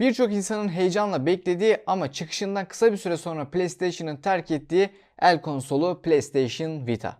Birçok insanın heyecanla beklediği ama çıkışından kısa bir süre sonra PlayStation'ın terk ettiği el konsolu PlayStation Vita.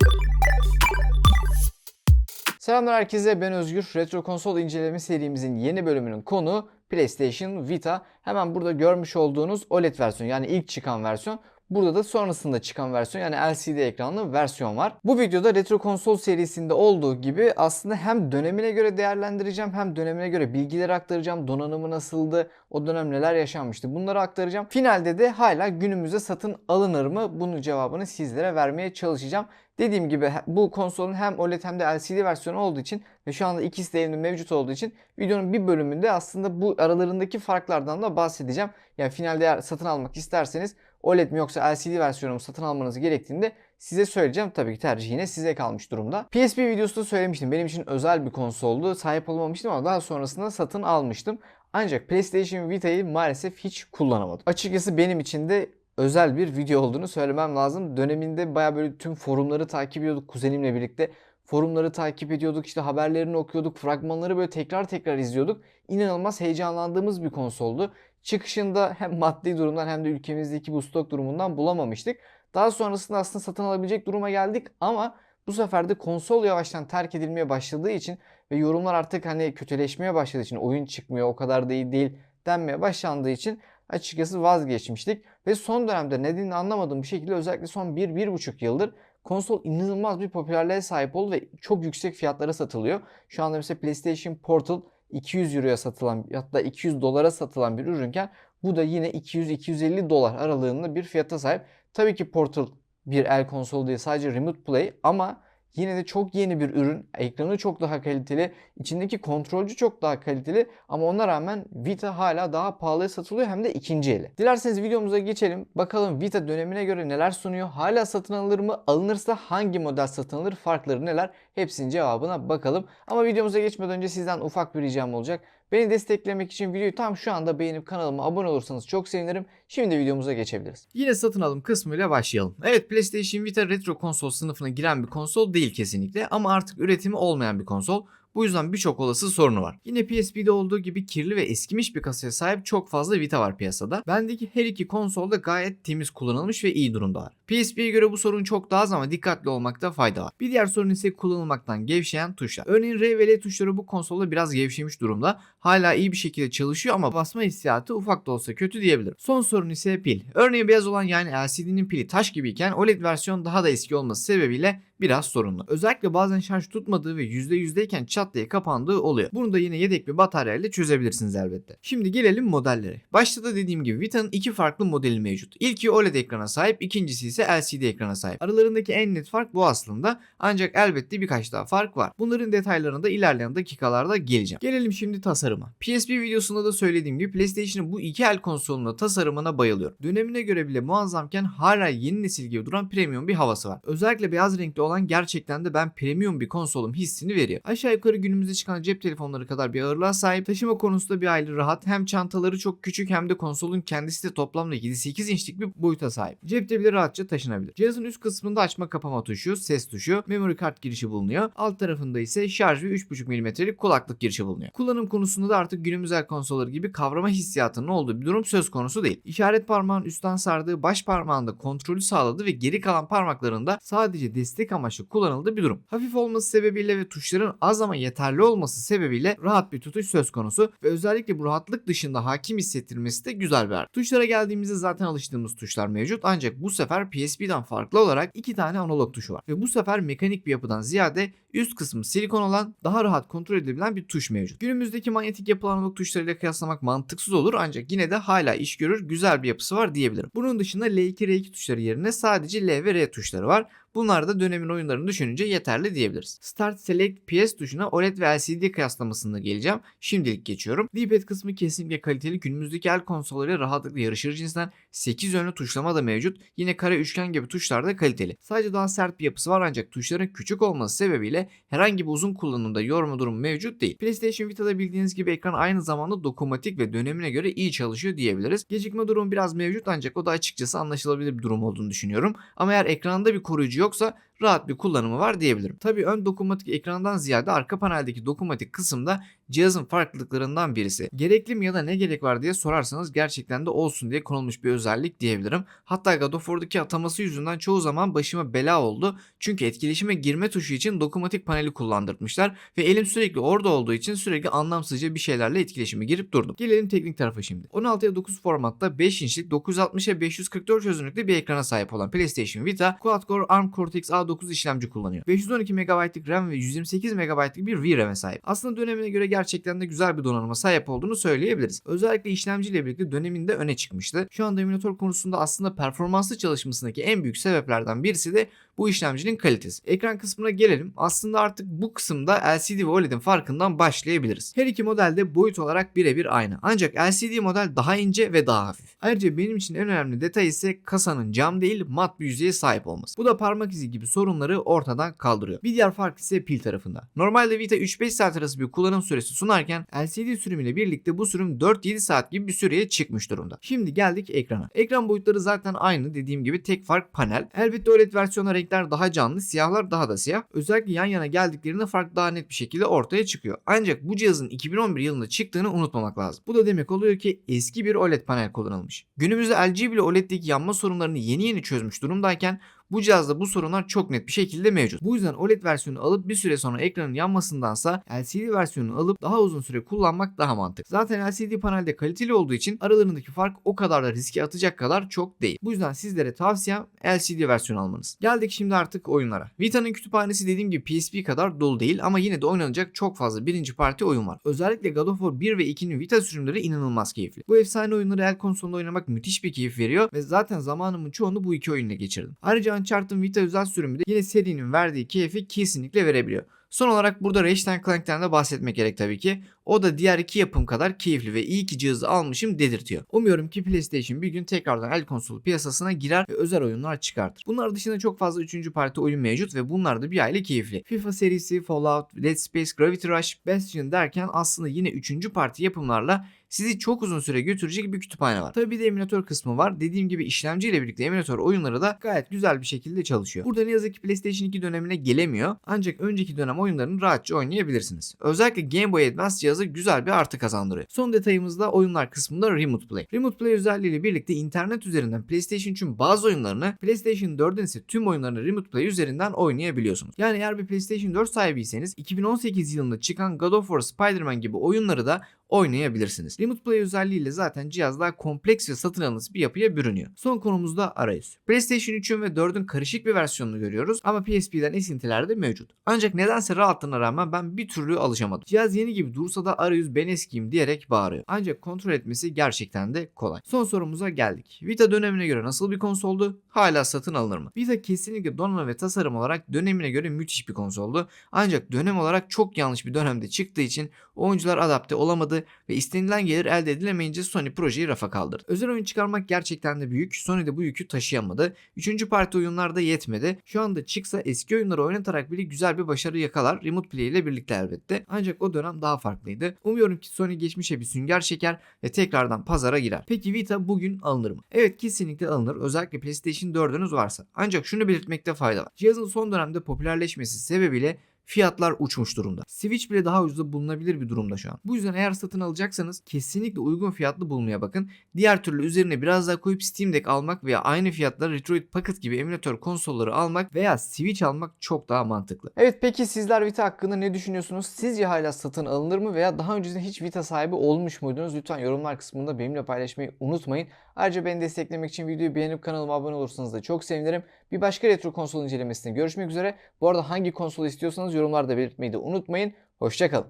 Selamlar herkese ben Özgür. Retro konsol inceleme serimizin yeni bölümünün konu PlayStation Vita. Hemen burada görmüş olduğunuz OLED versiyon yani ilk çıkan versiyon. Burada da sonrasında çıkan versiyon yani LCD ekranlı versiyon var. Bu videoda retro konsol serisinde olduğu gibi aslında hem dönemine göre değerlendireceğim hem dönemine göre bilgileri aktaracağım. Donanımı nasıldı, o dönem neler yaşanmıştı bunları aktaracağım. Finalde de hala günümüze satın alınır mı bunun cevabını sizlere vermeye çalışacağım. Dediğim gibi bu konsolun hem OLED hem de LCD versiyonu olduğu için ve şu anda ikisi de elimde mevcut olduğu için videonun bir bölümünde aslında bu aralarındaki farklardan da bahsedeceğim. Yani finalde satın almak isterseniz OLED mi yoksa LCD versiyonu mu satın almanız gerektiğinde size söyleyeceğim. Tabii ki tercih yine size kalmış durumda. PSP videosunda söylemiştim. Benim için özel bir konsoldu. Sahip olmamıştım ama daha sonrasında satın almıştım. Ancak PlayStation Vita'yı maalesef hiç kullanamadım. Açıkçası benim için de özel bir video olduğunu söylemem lazım. Döneminde baya böyle tüm forumları takip ediyorduk kuzenimle birlikte. Forumları takip ediyorduk, işte haberlerini okuyorduk, fragmanları böyle tekrar tekrar izliyorduk. İnanılmaz heyecanlandığımız bir konsoldu. Çıkışında hem maddi durumdan hem de ülkemizdeki bu stok durumundan bulamamıştık. Daha sonrasında aslında satın alabilecek duruma geldik ama bu sefer de konsol yavaştan terk edilmeye başladığı için ve yorumlar artık hani kötüleşmeye başladığı için oyun çıkmıyor o kadar da iyi değil denmeye başlandığı için açıkçası vazgeçmiştik. Ve son dönemde nedenini anlamadığım bir şekilde özellikle son 1-1,5 yıldır konsol inanılmaz bir popülerliğe sahip oldu ve çok yüksek fiyatlara satılıyor. Şu anda mesela PlayStation Portal 200 euroya satılan hatta 200 dolara satılan bir ürünken bu da yine 200-250 dolar aralığında bir fiyata sahip. Tabii ki Portal bir el konsolu değil sadece Remote Play ama Yine de çok yeni bir ürün. Ekranı çok daha kaliteli. içindeki kontrolcü çok daha kaliteli. Ama ona rağmen Vita hala daha pahalıya satılıyor hem de ikinci eli. Dilerseniz videomuza geçelim. Bakalım Vita dönemine göre neler sunuyor? Hala satın alınır mı? Alınırsa hangi model satın alır? Farkları neler? Hepsinin cevabına bakalım. Ama videomuza geçmeden önce sizden ufak bir ricam olacak. Beni desteklemek için videoyu tam şu anda beğenip kanalıma abone olursanız çok sevinirim. Şimdi videomuza geçebiliriz. Yine satın alım kısmıyla başlayalım. Evet PlayStation Vita retro konsol sınıfına giren bir konsol değil kesinlikle ama artık üretimi olmayan bir konsol. Bu yüzden birçok olası sorunu var. Yine PSP'de olduğu gibi kirli ve eskimiş bir kasaya sahip çok fazla Vita var piyasada. Bendeki her iki konsol da gayet temiz kullanılmış ve iyi durumdalar. PSP'ye göre bu sorun çok daha az ama dikkatli olmakta fayda var. Bir diğer sorun ise kullanılmaktan gevşeyen tuşlar. Örneğin R ve L tuşları bu konsolda biraz gevşemiş durumda. Hala iyi bir şekilde çalışıyor ama basma hissiyatı ufak da olsa kötü diyebilirim. Son sorun ise pil. Örneğin beyaz olan yani LCD'nin pili taş gibiyken OLED versiyon daha da eski olması sebebiyle biraz sorunlu. Özellikle bazen şarj tutmadığı ve %100'deyken çat diye kapandığı oluyor. Bunu da yine yedek bir bataryayla çözebilirsiniz elbette. Şimdi gelelim modellere. Başta da dediğim gibi Vita'nın iki farklı modeli mevcut. İlki OLED ekrana sahip, ikincisi ise LCD ekrana sahip. Aralarındaki en net fark bu aslında. Ancak elbette birkaç daha fark var. Bunların detaylarına da ilerleyen dakikalarda geleceğim. Gelelim şimdi tasarıma. PSP videosunda da söylediğim gibi PlayStation'ın bu iki el konsolunun tasarımına bayılıyorum. Dönemine göre bile muazzamken hala yeni nesil gibi duran premium bir havası var. Özellikle beyaz renkli olan gerçekten de ben premium bir konsolum hissini veriyor. Aşağı yukarı günümüzde çıkan cep telefonları kadar bir ağırlığa sahip. Taşıma konusunda bir aile rahat. Hem çantaları çok küçük hem de konsolun kendisi de toplamda 7-8 inçlik bir boyuta sahip. Cepte bile rahatça taşınabilir. Cihazın üst kısmında açma kapama tuşu, ses tuşu, memory kart girişi bulunuyor. Alt tarafında ise şarj ve 3.5 mm'lik kulaklık girişi bulunuyor. Kullanım konusunda da artık günümüz el konsolları gibi kavrama hissiyatının olduğu bir durum söz konusu değil. İşaret parmağın üstten sardığı baş parmağında kontrolü sağladı ve geri kalan parmaklarında sadece destek amaçlı kullanıldığı bir durum. Hafif olması sebebiyle ve tuşların az ama yeterli olması sebebiyle rahat bir tutuş söz konusu ve özellikle bu rahatlık dışında hakim hissettirmesi de güzel bir art. Tuşlara geldiğimizde zaten alıştığımız tuşlar mevcut ancak bu sefer PSP'den farklı olarak iki tane analog tuşu var ve bu sefer mekanik bir yapıdan ziyade üst kısmı silikon olan daha rahat kontrol edilebilen bir tuş mevcut. Günümüzdeki manyetik yapılı analog tuşlarıyla kıyaslamak mantıksız olur ancak yine de hala iş görür güzel bir yapısı var diyebilirim. Bunun dışında L2 R2 tuşları yerine sadece L ve R tuşları var. Bunlar da dönemin oyunlarını düşününce yeterli diyebiliriz. Start Select PS tuşuna OLED ve LCD kıyaslamasında geleceğim. Şimdilik geçiyorum. D-pad kısmı kesinlikle kaliteli. Günümüzdeki el konsollarıyla rahatlıkla yarışır cinsten 8 yönlü tuşlama da mevcut. Yine kare üçgen gibi tuşlar da kaliteli. Sadece daha sert bir yapısı var ancak tuşların küçük olması sebebiyle herhangi bir uzun kullanımda yorma durumu mevcut değil. PlayStation Vita'da bildiğiniz gibi ekran aynı zamanda dokunmatik ve dönemine göre iyi çalışıyor diyebiliriz. Gecikme durumu biraz mevcut ancak o da açıkçası anlaşılabilir bir durum olduğunu düşünüyorum. Ama eğer ekranda bir koruyucu yoksa rahat bir kullanımı var diyebilirim. Tabii ön dokunmatik ekrandan ziyade arka paneldeki dokunmatik kısımda cihazın farklılıklarından birisi. Gerekli mi ya da ne gerek var diye sorarsanız gerçekten de olsun diye konulmuş bir özellik diyebilirim. Hatta God of War'daki ataması yüzünden çoğu zaman başıma bela oldu. Çünkü etkileşime girme tuşu için dokunmatik paneli kullandırmışlar ve elim sürekli orada olduğu için sürekli anlamsızca bir şeylerle etkileşime girip durdum. Gelelim teknik tarafa şimdi. 16'ya 9 formatta 5 inçlik 960'a 544 çözünürlükte bir ekrana sahip olan PlayStation Vita Quad-Core ARM Cortex A9 işlemci kullanıyor. 512 MB'lık RAM ve 128 MB'lık bir VRAM'e sahip. Aslında dönemine göre gerçekten de güzel bir donanıma sahip olduğunu söyleyebiliriz. Özellikle işlemciyle birlikte döneminde öne çıkmıştı. Şu anda emülatör konusunda aslında performanslı çalışmasındaki en büyük sebeplerden birisi de bu işlemcinin kalitesi. Ekran kısmına gelelim. Aslında artık bu kısımda LCD ve OLED'in farkından başlayabiliriz. Her iki modelde boyut olarak birebir aynı. Ancak LCD model daha ince ve daha hafif. Ayrıca benim için en önemli detay ise kasanın cam değil mat bir yüzeye sahip olması. Bu da parmak izi gibi sorunları ortadan kaldırıyor. Bir diğer fark ise pil tarafında. Normalde Vita 3-5 saat arası bir kullanım süresi sunarken LCD sürümüyle birlikte bu sürüm 4-7 saat gibi bir süreye çıkmış durumda. Şimdi geldik ekrana. Ekran boyutları zaten aynı dediğim gibi tek fark panel. Elbette OLED versiyonuna renkler daha canlı, siyahlar daha da siyah. Özellikle yan yana geldiklerinde fark daha net bir şekilde ortaya çıkıyor. Ancak bu cihazın 2011 yılında çıktığını unutmamak lazım. Bu da demek oluyor ki eski bir OLED panel kullanılmış. Günümüzde LG bile OLED'deki yanma sorunlarını yeni yeni çözmüş durumdayken bu cihazda bu sorunlar çok net bir şekilde mevcut. Bu yüzden OLED versiyonu alıp bir süre sonra ekranın yanmasındansa LCD versiyonunu alıp daha uzun süre kullanmak daha mantıklı. Zaten LCD panelde kaliteli olduğu için aralarındaki fark o kadar da riske atacak kadar çok değil. Bu yüzden sizlere tavsiyem LCD versiyon almanız. Geldik şimdi artık oyunlara. Vita'nın kütüphanesi dediğim gibi PSP kadar dolu değil ama yine de oynanacak çok fazla birinci parti oyun var. Özellikle God of War 1 ve 2'nin Vita sürümleri inanılmaz keyifli. Bu efsane oyunları el konsolunda oynamak müthiş bir keyif veriyor ve zaten zamanımın çoğunu bu iki oyunla geçirdim. Ayrıca Uncharted Vita özel sürümü de yine serinin verdiği keyfi kesinlikle verebiliyor. Son olarak burada Ratchet Clank'ten de bahsetmek gerek tabii ki. O da diğer iki yapım kadar keyifli ve iyi ki cihazı almışım dedirtiyor. Umuyorum ki PlayStation bir gün tekrardan el konsolu piyasasına girer ve özel oyunlar çıkartır. Bunlar dışında çok fazla 3. parti oyun mevcut ve bunlar da bir aile keyifli. FIFA serisi, Fallout, Dead Space, Gravity Rush, Bastion derken aslında yine 3. parti yapımlarla sizi çok uzun süre götürecek bir kütüphane var. Tabii bir de emülatör kısmı var. Dediğim gibi işlemciyle birlikte emülatör oyunları da gayet güzel bir şekilde çalışıyor. Burada ne yazık ki PlayStation 2 dönemine gelemiyor. Ancak önceki dönem oyunlarını rahatça oynayabilirsiniz. Özellikle Game Boy Advance cihazı güzel bir artı kazandırıyor. Son detayımız da oyunlar kısmında Remote Play. Remote Play özelliğiyle birlikte internet üzerinden PlayStation 3'ün bazı oyunlarını, PlayStation 4'ün ise tüm oyunlarını Remote Play üzerinden oynayabiliyorsunuz. Yani eğer bir PlayStation 4 sahibiyseniz 2018 yılında çıkan God of War, Spider-Man gibi oyunları da oynayabilirsiniz. Remote Play özelliğiyle zaten cihaz daha kompleks ve satın alınması bir yapıya bürünüyor. Son konumuz da arayüz. PlayStation 3'ün ve 4'ün karışık bir versiyonunu görüyoruz ama PSP'den esintiler de mevcut. Ancak nedense rahatlığına rağmen ben bir türlü alışamadım. Cihaz yeni gibi dursa da arayüz ben eskiyim diyerek bağırıyor. Ancak kontrol etmesi gerçekten de kolay. Son sorumuza geldik. Vita dönemine göre nasıl bir konsoldu? Hala satın alınır mı? Vita kesinlikle donanım ve tasarım olarak dönemine göre müthiş bir konsoldu. Ancak dönem olarak çok yanlış bir dönemde çıktığı için oyuncular adapte olamadı ve istenilen gelir elde edilemeyince Sony projeyi rafa kaldırdı. Özel oyun çıkarmak gerçekten de büyük. Sony de bu yükü taşıyamadı. Üçüncü parti oyunlarda yetmedi. Şu anda çıksa eski oyunları oynatarak bile güzel bir başarı yakalar. Remote Play ile birlikte elbette. Ancak o dönem daha farklıydı. Umuyorum ki Sony geçmişe bir sünger çeker ve tekrardan pazara girer. Peki Vita bugün alınır mı? Evet kesinlikle alınır. Özellikle PlayStation 4'ünüz varsa. Ancak şunu belirtmekte fayda var. Cihazın son dönemde popülerleşmesi sebebiyle fiyatlar uçmuş durumda. Switch bile daha ucuza bulunabilir bir durumda şu an. Bu yüzden eğer satın alacaksanız kesinlikle uygun fiyatlı bulmaya bakın. Diğer türlü üzerine biraz daha koyup Steam Deck almak veya aynı fiyatlara Retroid Pocket gibi emülatör konsolları almak veya Switch almak çok daha mantıklı. Evet peki sizler Vita hakkında ne düşünüyorsunuz? Sizce hala satın alınır mı veya daha öncesinde hiç Vita sahibi olmuş muydunuz? Lütfen yorumlar kısmında benimle paylaşmayı unutmayın. Ayrıca beni desteklemek için videoyu beğenip kanalıma abone olursanız da çok sevinirim. Bir başka retro konsol incelemesinde görüşmek üzere. Bu arada hangi konsol istiyorsanız yorumlarda belirtmeyi de unutmayın. Hoşçakalın.